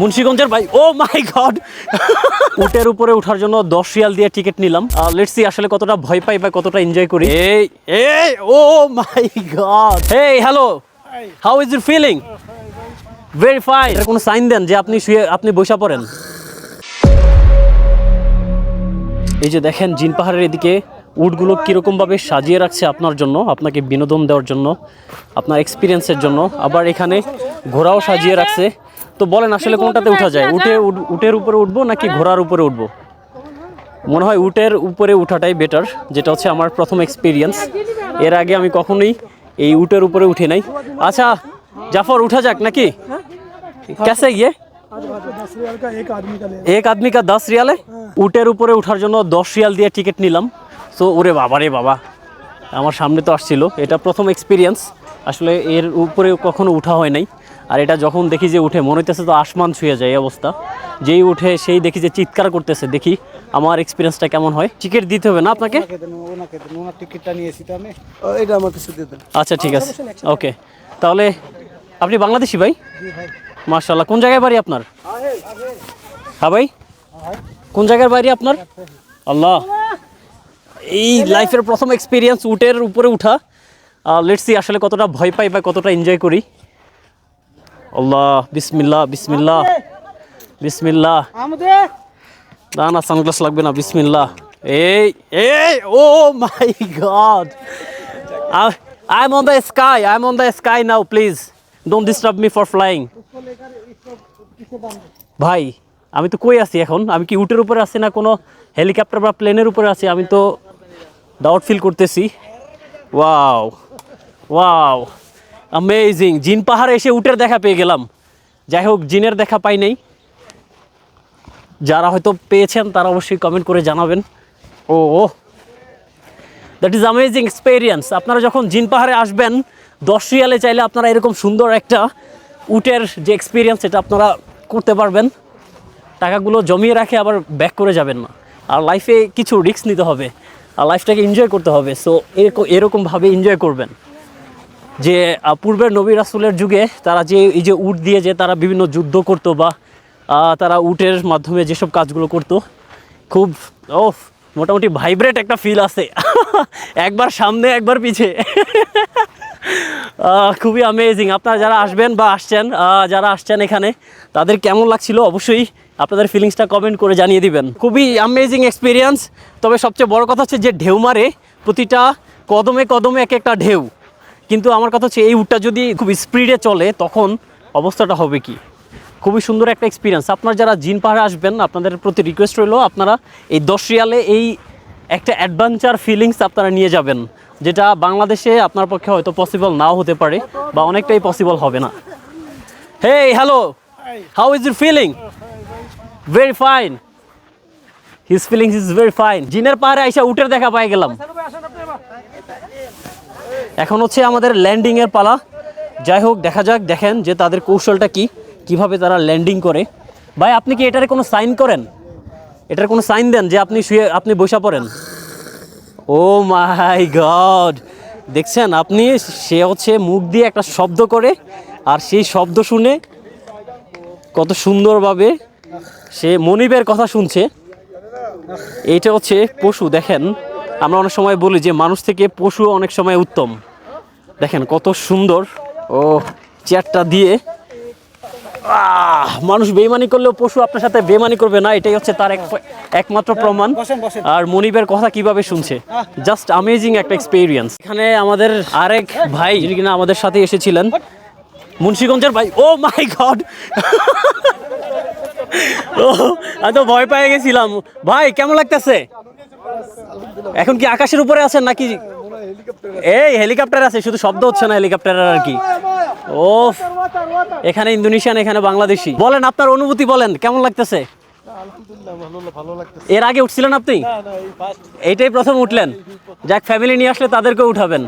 মুন্সিগঞ্জের ভাই ও my god উটের উপরে ওঠার জন্য দশ রিয়াল দিয়ে টিকিট নিলাম। লেটস সি আসলে কতটা ভয় পাই বা কতটা এনজয় করি। এই এই ও my god hey hello how is your feeling very fine এর কোনো সাইন দেন যে আপনি শুয়ে আপনি বসা পড়েন? এই যে দেখেন জিন পাহাড়ের এদিকে উটগুলো কীরকমভাবে সাজিয়ে রাখছে আপনার জন্য আপনাকে বিনোদন দেওয়ার জন্য আপনার এক্সপিরিয়েন্সের জন্য। আবার এখানে ঘোড়াও সাজিয়ে রাখছে। তো বলেন আসলে কোনটাতে উঠা যায়? উঠে উটের উপরে উঠবো নাকি ঘোড়ার উপরে উঠবো? মনে হয় উটের উপরে উঠাটাই বেটার যেটা হচ্ছে আমার প্রথম এক্সপিরিয়েন্স এর আগে আমি কখনোই এই উটের উপরে উঠি নাই। আচ্ছা জাফর উঠা যাক নাকি? কেসে গিয়ে? এক আদমি কা দশ রিয়ালে? উটের উপরে উঠার জন্য দশ রিয়াল দিয়ে টিকিট নিলাম। তো ওরে বাবা রে বাবা আমার সামনে তো আসছিল। এটা প্রথম এক্সপিরিয়েন্স আসলে এর উপরে কখনো উঠা হয় নাই। আর এটা যখন দেখি যে উঠে মনে হইতেছে তো আসমান ছুঁয়ে যায় এই অবস্থা। যেই উঠে সেই দেখি যে চিৎকার করতেছে দেখি আমার এক্সপিরিয়েন্সটা কেমন হয়। টিকিট দিতে হবে না আপনাকে? ওনাকে দেন ওনার টিকিটটা নিয়েছি তো আমি। এটা আমার কিছু দিয়ে আচ্ছা ঠিক আছে। ওকে তাহলে আপনি বাংলাদেশি ভাই? মার্শাল্লাহ কোন জায়গায় বাড়ি আপনার? হ্যাঁ ভাই? কোন জায়গার বাড়ি আপনার? আল্লাহ। এই লাইফের প্রথম এক্সপিরিয়েন্স উটের উপরে উঠা। লেটস সি আসলে কতটা ভয় পাই বা কতটা এনজয় করি। আল্লাহ বিসমিল্লাহ বিসমিল্লাহ বিসমিল্লাহ। আমাদের না না সানগ্লাস লাগবে না বিসমিল্লাহ। এই এই ও my god. I am on the sky I am on the sky now please don't disturb me for flying ভাই আমি তো কই আছি এখন? আমি কি উটের উপরে আছি না কোনো হেলিকপ্টার বা প্লেনের উপরে আছি? আমি তো ডাউট ফিল করতেছি। ওয়াও ওয়াও অ্যামেজিং জিন পাহাড়ে এসে উটের দেখা পেয়ে গেলাম। যাই হোক, জিনের দেখা পাই নাই। যারা হয়তো পেয়েছেন, তারা অবশ্যই কমেন্ট করে জানাবেন। Oh oh. That is amazing experience আপনারা যখন জিন পাহাড়ে আসবেন, দশ রিয়ালে চাইলে আপনারা এরকম সুন্দর একটা উটের যে এক্সপিরিয়েন্স সেটা আপনারা করতে পারবেন। টাকাগুলো জমিয়ে রাখে আবার ব্যাক করে যাবেন না। আর লাইফে কিছু রিস্ক নিতে হবে। আর লাইফটাকে এনজয় করতে হবে। সো এরকম এরকমভাবে এনজয় করবেন। যে পূর্বের নবী রাসুলের যুগে তারা যে, এই যে উট দিয়ে যে তারা বিভিন্ন যুদ্ধ করতো বা তারা উটের মাধ্যমে যেসব কাজগুলো করতো, খুব ও মোটামুটি ভাইব্রেট একটা ফিল আছে। একবার সামনে, একবার পিছে। খুবই আমেজিং আপনারা যারা আসবেন বা আসছেন যারা আসছেন এখানে, তাদের কেমন লাগছিল অবশ্যই আপনাদের ফিলিংসটা কমেন্ট করে জানিয়ে দিবেন। খুবই আমেজিং এক্সপিরিয়েন্স তবে সবচেয়ে বড় কথা হচ্ছে যে ঢেউ মারে, প্রতিটা কদমে কদমে এক একটা ঢেউ। কিন্তু আমার কথা হচ্ছে এই উটটা যদি খুব স্পিডে চলে, তখন অবস্থাটা হবে কি? খুবই সুন্দর একটা এক্সপিরিয়েন্স আপনার যারা জিন পাহাড়ে আসবেন, আপনাদের প্রতি রিকোয়েস্ট রইল, আপনারা এই দশ রিয়ালে এই একটা অ্যাডভেঞ্চার ফিলিংস আপনারা নিয়ে যাবেন, যেটা বাংলাদেশে আপনার পক্ষে হয়তো পসিবল নাও হতে পারে, বা অনেকটাই পসিবল হবে না। Hey hello how is your feeling very fine his feelings is very fine জিনের পাহাড়ে আইসা উটের দেখা পাই গেলাম। এখন হচ্ছে আমাদের ল্যান্ডিং এর পালা। যাই হোক, দেখা যাক, দেখেন যে তাদের কৌশলটা কি, কীভাবে তারা ল্যান্ডিং করে। ভাই, আপনি কি এটারে কোনো সাইন করেন? এটার কোনো সাইন দেন যে আপনি শুয়ে, আপনি বসা পড়েন? Oh my god! দেখছেন, আপনি সে হচ্ছে মুখ দিয়ে একটা শব্দ করে, আর সেই শব্দ শুনে কত সুন্দরভাবে সে মনিবের কথা শুনছে। এইটা হচ্ছে পশু, দেখেন। আমরা অনেক সময় বলি যে মানুষ থেকে পশু অনেক সময় উত্তম। দেখেন কত সুন্দর। ও চেয়ারটা দিয়ে। আহ, মানুষ বেমানি করলেও পশু আপনার সাথে বেমানি করবে না এটাই হচ্ছে তার এক একমাত্র প্রমাণ। বসেন, বসেন। আর মনিবের কথা কীভাবে শুনছে? জাস্ট আমেজিং একটা এক্সপিরিয়েন্স এখানে আমাদের আরেক ভাই যিনি কিনা আমাদের সাথে এসেছিলেন। মুন্সীগঞ্জের ভাই। ও মাই গড ও আমি তো ভয় পেয়ে গেছিলাম। ভাই কেমন লাগতেছে? এখন কি আকাশের উপরে আছেন নাকি এই, হেলিকপ্টার আছে, শুধু শব্দ হচ্ছে না হেলিকপ্টারের আর কি। ও এখানে ইন্দোনেশিয়ান, এখানে বাংলাদেশি। বলেন, আপনার অনুভূতি বলেন, কেমন লাগতেছে? এর আগে উঠছিলেন আপনি? এইটাই প্রথম উঠলেন। যাক ফ্যামিলি নিয়ে আসলে তাদেরকে উঠাবেন।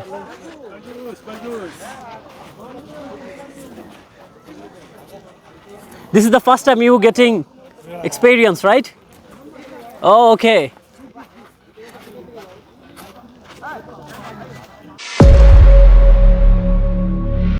This is the first time you getting experience right oh okay.